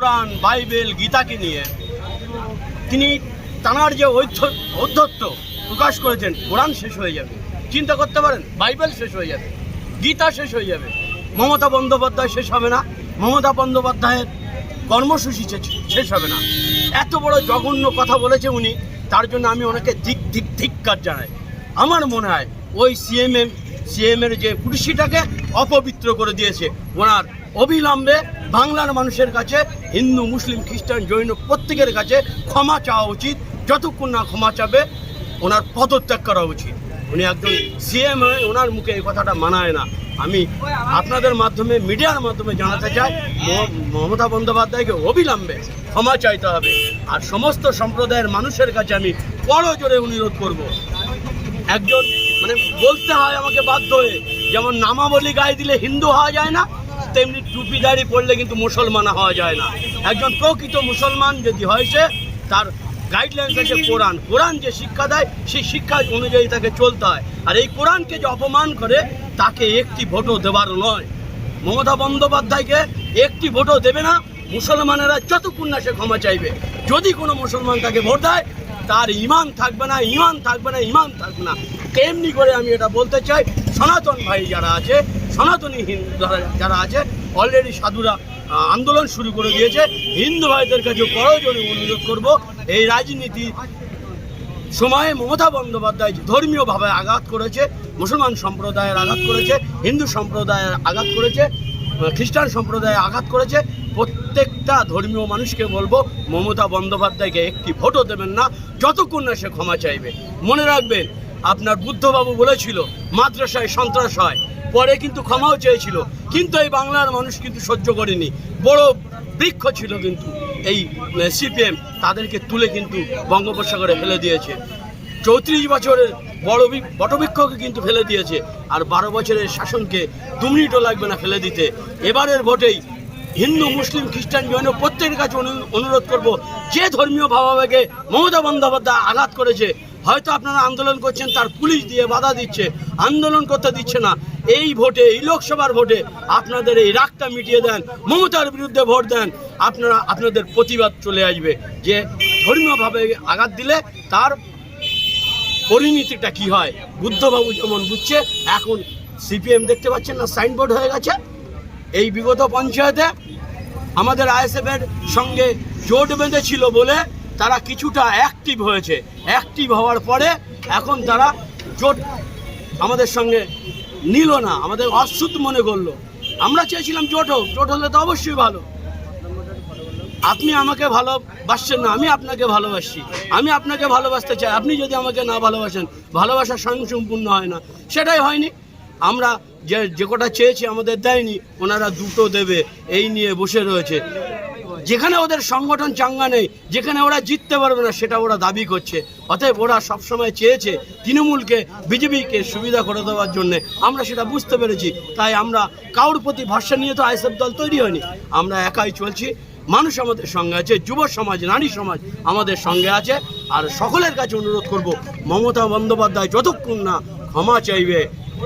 কোরআন, Bible, গীতাকে নিয়ে তিনি তানার যে ঔদ্ধত্য প্রকাশ করেছেন, কোরআন শেষ হয়ে যাবে। চিন্তা করতে পারেন, বাইবেল শেষ হয়ে যাবে, গীতা শেষ হয়ে যাবে। মমতা বন্দ্যোপাধ্যায় শেষ হবে না। মমতা বন্দ্যোপাধ্যায়ের কর্মসূচি শেষ হবে না। এত বড় জঘন্য কথা বলেছে উনি, তার জন্য আমি ওনাকে দিক ধিক, ধিক্কার জানাই। আমার মনে হয় ওই সিএমএম সিএমের যে কুর্সিটাকে অপবিত্র করে দিয়েছে। ওনার অবিলম্বে বাংলার মানুষের কাছে, হিন্দু, মুসলিম, খ্রিস্টান, জৈন প্রত্যেকের কাছে ক্ষমা চাওয়া উচিত। যতক্ষণ না ক্ষমা চাবে, ওনার পদত্যাগ করা উচিত। উনি একজন সিএম হয়ে ওনার মুখে এই কথাটা মানায় না। আমি আপনাদের মাধ্যমে, মিডিয়ার মাধ্যমে জানাতে চাই মমতা বন্দ্যোপাধ্যায়কে অবিলম্বে ক্ষমা চাইতে হবে। আর সমস্ত সম্প্রদায়ের মানুষের কাছে আমি বড় জোরে অনুরোধ করব। একজন মানে বলতে হয় আমাকে বাধ্য হয়ে, যেমন নামাবলী গায়ে দিলে হিন্দু হওয়া যায় না, তেমনি টুপি দাড়ি পড়লে কিন্তু মুসলমান হওয়া যায় না। একজন প্রকৃত মুসলমান যদি হয় সে, তার গাইডলাইন্স আছে কোরআন। কোরআন যে শিক্ষা দেয়, সেই শিক্ষা অনুযায়ী তাকে চলতে হয়। আর এই কোরআনকে যে অপমান করে, তাকে একটি ভোটও দেবার নয়। মমতা বন্দ্যোপাধ্যায়কে একটি ভোটও দেবে না, মুসলমানেরা যতক্ষণ না সে ক্ষমা চাইবে। যদি কোনো মুসলমান তাকে ভোট দেয় তার ইমান থাকবে না, ইমান থাকবে না, ইমান থাকবে না। তেমনি করে আমি এটা বলতে চাই, সনাতন ভাই যারা আছে, সনাতনী হিন্দু যারা- আছে অলরেডি সাধুরা আন্দোলন শুরু করে দিয়েছে। হিন্দু ভাইদের কাছে প্রয়োজনে অনুরোধ করব, এই রাজনীতি সময়ে মমতা বন্দ্যোপাধ্যায় ধর্মীয়ভাবে আঘাত করেছে, মুসলমান সম্প্রদায়ের আঘাত করেছে, হিন্দু সম্প্রদায়ের আঘাত করেছে। খ্রিস্টান সম্প্রদায়ে আঘাত করেছে, প্রত্যেকটা ধর্মীয় মানুষকে বলব, মমতা বন্দ্যোপাধ্যায়কে একটি ভোটও দেবেন না, যতক্ষণ না সে ক্ষমা চাইবে। মনে রাখবেন, আপনার বুদ্ধবাবু বলেছিল, মাদ্রাসায় সন্ত্রাস হয়, পরে কিন্তু ক্ষমাও চেয়েছিল, কিন্তু এই বাংলার মানুষ কিন্তু সহ্য করেনি। বড় বৃক্ষ ছিল কিন্তু এই সিপিএম তাদেরকে তুলে কিন্তু বঙ্গোপসাগরে ফেলে দিয়েছে। চৌত্রিশ বছরের বড় বটবৃক্ষকে কিন্তু ফেলে দিয়েছে। আর বারো বছরের শাসনকে দু মিনিটও লাগবে না ফেলে দিতে। এবারের ভোটেই হিন্দু, মুসলিম, খ্রিস্টান, জৈন প্রত্যেকের কাছে অনুরোধ করব, যে ধর্মীয় ভাবাবেগে মমতা বন্দ্যোপাধ্যায় আঘাত করেছে, হয়তো আপনারা আন্দোলন করছেন, তার পুলিশ দিয়ে বাধা দিচ্ছে, আন্দোলন করতে দিচ্ছে না। এই ভোটে, এই লোকসভার ভোটে আপনাদের এই রাগটা মিটিয়ে দেন, মমতার বিরুদ্ধে ভোট দেন, আপনারা, আপনাদের প্রতিবাদ চলে আসবে। যে ধর্মীয়ভাবে আঘাত দিলে, তার পরিণতিটা কি হয়? বুদ্ধবাবু যেমন বুঝছে, এখন সিপিএম দেখতে পাচ্ছেন না, সাইনবোর্ড হয়ে গেছে। এই বিগত পঞ্চায়েতে আমাদের আইএসএফ এর সঙ্গে জোট বেঁধেছিল বলে তারা কিছুটা অ্যাক্টিভ হয়েছে। অ্যাক্টিভ হওয়ার পরে এখন তারা জোট আমাদের সঙ্গে নিল না, আমাদের অসুদ মনে করল। আমরা চেয়েছিলাম জোট হোক, জোট হলে তো অবশ্যই ভালো। আপনি আমাকে ভালোবাসছেন না, আমি আপনাকে ভালোবাসি আমি আপনাকে ভালোবাসতে চাই, আপনি যদি আমাকে না ভালোবাসেন, ভালোবাসা স্বয়ংসম্পূর্ণ হয় না। সেটাই হয়নি। আমরা যে যে কটা চেয়েছি আমাদের দেয়নি, ওনারা দুটো দেবে, এই নিয়ে বসে রয়েছে। যেখানে ওদের সংগঠন চাঙ্গা নেই, যেখানে ওরা জিততে পারবে না, সেটা ওরা দাবি করছে। অতএব ওরা সবসময় চেয়েছে তৃণমূলকে, বিজেপিকে সুবিধা করে দেওয়ার জন্য। আমরা সেটা বুঝতে পেরেছি। তাই আমরা কারোর প্রতি ভরসা নিয়ে তো আইসএফ দল তৈরি হয়নি। আমরা একাই চলছি। মানুষ আমাদের সঙ্গে আছে, যুব সমাজ, নারী সমাজ আমাদের সঙ্গে আছে। আর সকলের কাছে অনুরোধ করব, মমতা বন্দ্যোপাধ্যায় যতক্ষণ না ক্ষমা চাইবে,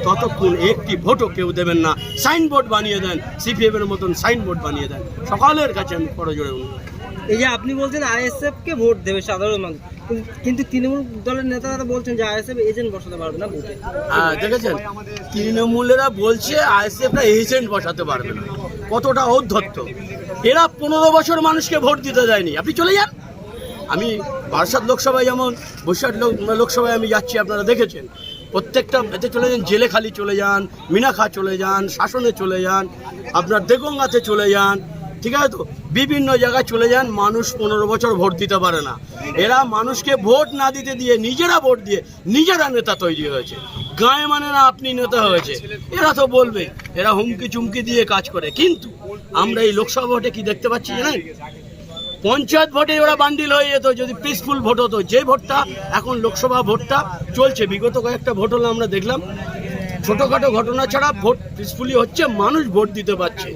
ততক্ষণ একটি ভোটও কেউ দেবেন না। সাইনবোর্ড বানিয়ে দেন, সিপিএমের মতন সাইনবোর্ড বানিয়ে দেন। সকলের কাছে আমি বড় জোরে অনুরোধ। এই যে আপনি বলছেন আইএসএফ কে ভোট দেবে সাধারণ মানুষ, কিন্তু- তৃণমূল দলের নেতারা বলছেন যে আইএসএফ এজেন্ট বসাতে পারবে না ভোটে। হ্যাঁ দেখেছেন? তৃণমূলেরা বলছে আইএসএফরা এজেন্ট বসাতে পারবে না। কতটা ঔদ্ধত্য। এরা পনেরো বছর মানুষকে ভোট দিতে দেয়নি। আপনি চলে যান। আমি বারাসাত লোকসভায় যেমন, বৈশাখ লোকসভায় আমি যাচ্ছি, আপনারা দেখেছেন। প্রত্যেকটা এতে চলে যান, জেলেখালি চলে যান মিনাখা চলে যান, শাসনে চলে যান, আপনার দেগঙ্গাতে চলে যান, ঠিক আছে তো? বিভিন্ন জায়গায় চলে যান, মানুষ পনেরো বছর ভোট দিতে পারে না। এরা মানুষকে ভোট না দিতে দিয়ে নিজেরা ভোট দিয়ে নিজেরা নেতা তৈরি হয়েছে। গায়ে মানে না আপনি নেতা হয়েছে। এরা তো বলবে, এরা হুমকি চুমকি দিয়ে কাজ করে। কিন্তু আমরা এই লোকসভা ভোটে কি দেখতে পাচ্ছি জানেন? পঞ্চায়েত ভোটে ওরা বান্ডিল হয়ে যেত, যদি পিসফুল ভোট হতো। যে ভোটটা এখন লোকসভা ভোটটা চলছে, বিগত কয়েকটা ভোট হলো আমরা দেখলাম। ছোটোখাটো ঘটনা ছাড়া ভোট পিসফুলি হচ্ছে, মানুষ ভোট দিতে পারছে।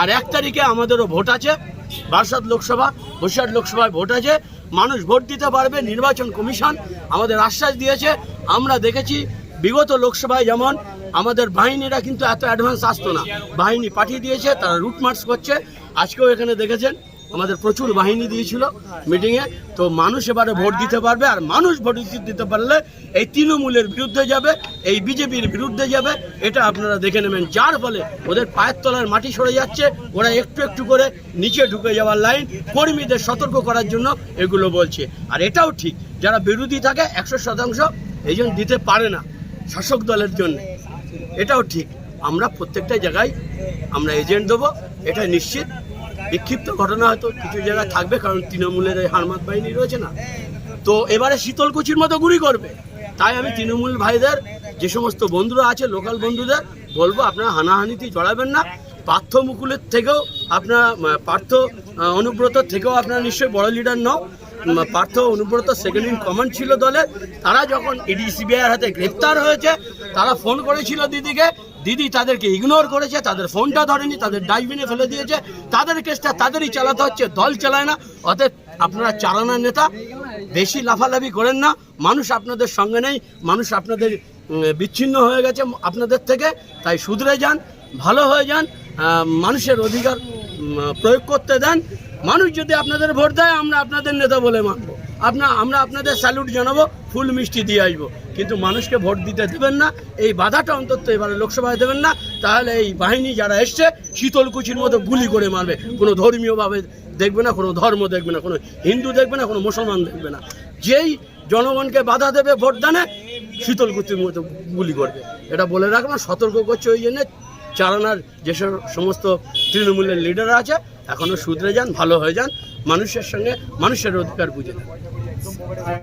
আর এক তারিখে আমাদেরও ভোট আছে। বারাসাত লোকসভা, বসিরহাট লোকসভায় ভোট আছে। মানুষ ভোট দিতে পারবে, নির্বাচন কমিশন আমাদের আশ্বাস দিয়েছে। আমরা দেখেছি বিগত লোকসভায় যেমন আমাদের বাহিনীরা কিন্তু এত অ্যাডভান্স আসতো না। বাহিনী পাঠিয়ে দিয়েছে, তারা রুট মার্চ করছে। আজকেও এখানে দেখেছেন আমাদের প্রচুর বাহিনী দিয়েছিল মিটিংয়ে তো মানুষ এবারে ভোট দিতে পারবে আর মানুষ ভোট দিতে পারলে এই তৃণমূলের বিরুদ্ধে যাবে, এই বিজেপির বিরুদ্ধে যাবে, এটা আপনারা দেখে নেবেন। যার ফলে ওদের পায়ের তলার মাটি সরে যাচ্ছে, ওরা একটু একটু করে নিচে ঢুকে যাওয়ার লাইন, কর্মীদের সতর্ক করার জন্য এগুলো বলছে। আর এটাও ঠিক, যারা বিরোধী থাকে, একশো শতাংশ এই দিতে পারে না শাসক দলের জন্য। এটাও ঠিক, আমরা প্রত্যেকটা জায়গায় আমরা এজেন্ট দেবো, এটা নিশ্চিত। বিক্ষিপ্ত ঘটনা হয়তো কিছু জায়গায় থাকবে, কারণ তৃণমূলের এই হারমাত বাহিনী রয়েছে না। তো এবারে শীতলকুচির মতো গুলি করবে। তাই আমি তৃণমূল ভাইদের, যে সমস্ত বন্ধুরা আছে, লোকাল বন্ধুদের, বলব আপনারা হানাহানিতে জড়াবেন না। পার্থ মুকুলের থেকেও আপনার পার্থ অনুব্রত থেকেও আপনারা নিশ্চয়ই বড় leader now. Partha, Anubrata second in command ছিল দলে তারা যখন ইডি হাতে গ্রেপ্তার হয়েছে, তারা ফোন করেছিল দিদিকে দিদি তাদেরকে ইগনোর করেছে, তাদের ফোনটা ধরেনি, তাদের ডাস্টবিনে ফেলে দিয়েছে, তাদের কেসটা তাদেরই চালাতে হচ্ছে, দল চালায় না। অতএব আপনারা চালানোর নেতা, বেশি লাফালাফি করেন না, মানুষ আপনাদের সঙ্গে নেই, মানুষ আপনাদের বিচ্ছিন্ন হয়ে গেছে আপনাদের থেকে, তাই শুধরে যান, ভালো হয়ে যান মানুষের অধিকার প্রয়োগ করতে দেন মানুষ যদি আপনাদের ভোট দেয়, আমরা আপনাদের নেতা বলে মানবো। আপনা আমরা আপনাদের স্যালুট জানাব, ফুল মিষ্টি দিয়ে আসব। কিন্তু মানুষকে ভোট দিতে দেবেন না, এই বাধাটা অন্তত এবারে লোকসভায় দেবেন না। তাহলে এই বাহিনী যারা এসছে, শীতলকুচির মতো গুলি করে মারবে। কোনো ধর্মীয়ভাবে দেখবে না, কোনো ধর্ম দেখবে না, কোনো হিন্দু দেখবে না, কোনো মুসলমান দেখবে না। যেই জনগণকে বাধা দেবে ভোটদানে, শীতলকুচির মতো গুলি করবে। এটা বলে রাখলাম, সতর্ক করছে ওই জন্যে। চালানার যেসব সমস্ত তৃণমূলের লিডার আছে এখনও শুধরে যান, ভালো হয়ে যান, মানুষের সঙ্গে মানুষের অধিকার বুঝে